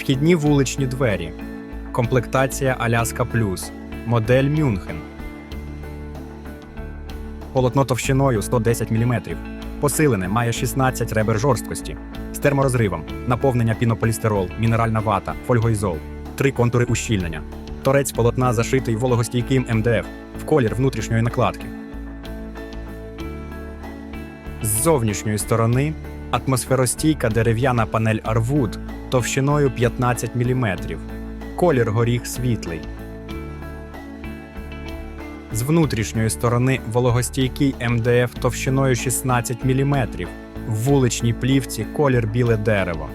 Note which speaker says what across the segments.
Speaker 1: Вхідні вуличні двері. Комплектація Аляска Плюс. Модель Мюнхен. Полотно товщиною 110 мм. Посилене має 16 ребер жорсткості. З терморозривом, наповнення пінополістирол, мінеральна вата, фольгоізол, три контури ущільнення. Торець полотна зашитий вологостійким МДФ в колір внутрішньої накладки. З зовнішньої сторони атмосферостійка дерев'яна панель Arwood товщиною 15 мм. Колір горіх світлий. З внутрішньої сторони вологостійкий МДФ товщиною 16 мм. В вуличній плівці колір біле дерево.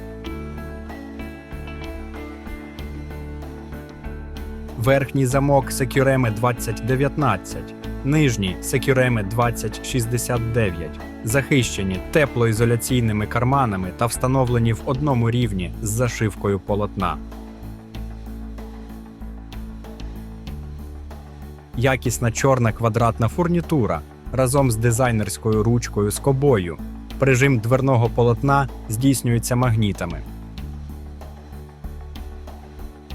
Speaker 1: Верхній замок Секюреми 2019, нижній Секюреми 2069, захищені теплоізоляційними карманами та встановлені в одному рівні з зашивкою полотна. Якісна чорна квадратна фурнітура разом з дизайнерською ручкою скобою. Прижим дверного полотна здійснюється магнітами.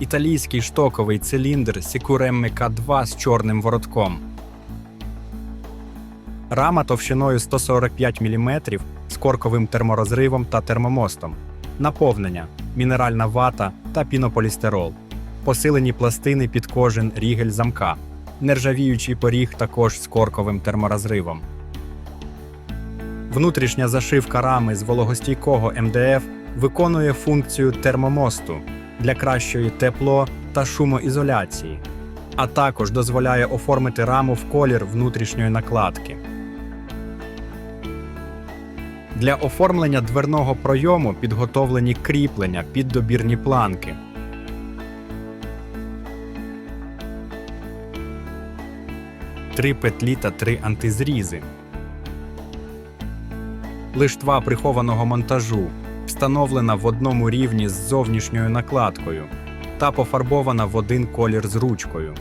Speaker 1: Італійський штоковий циліндр Sicurem K2 з чорним воротком. Рама товщиною 145 мм з корковим терморозривом та термомостом. Наповнення, мінеральна вата та пінополістирол. Посилені пластини під кожен рігель замка. Нержавіючий поріг також з корковим терморозривом. Внутрішня зашивка рами з вологостійкого МДФ виконує функцію термомосту для кращої тепло та шумоізоляції, а також дозволяє оформити раму в колір внутрішньої накладки. Для оформлення дверного пройому підготовлені кріплення під добірні планки. Три петлі та три антизрізи. Лиштва прихованого монтажу встановлена в одному рівні з зовнішньою накладкою та пофарбована в один колір з ручкою.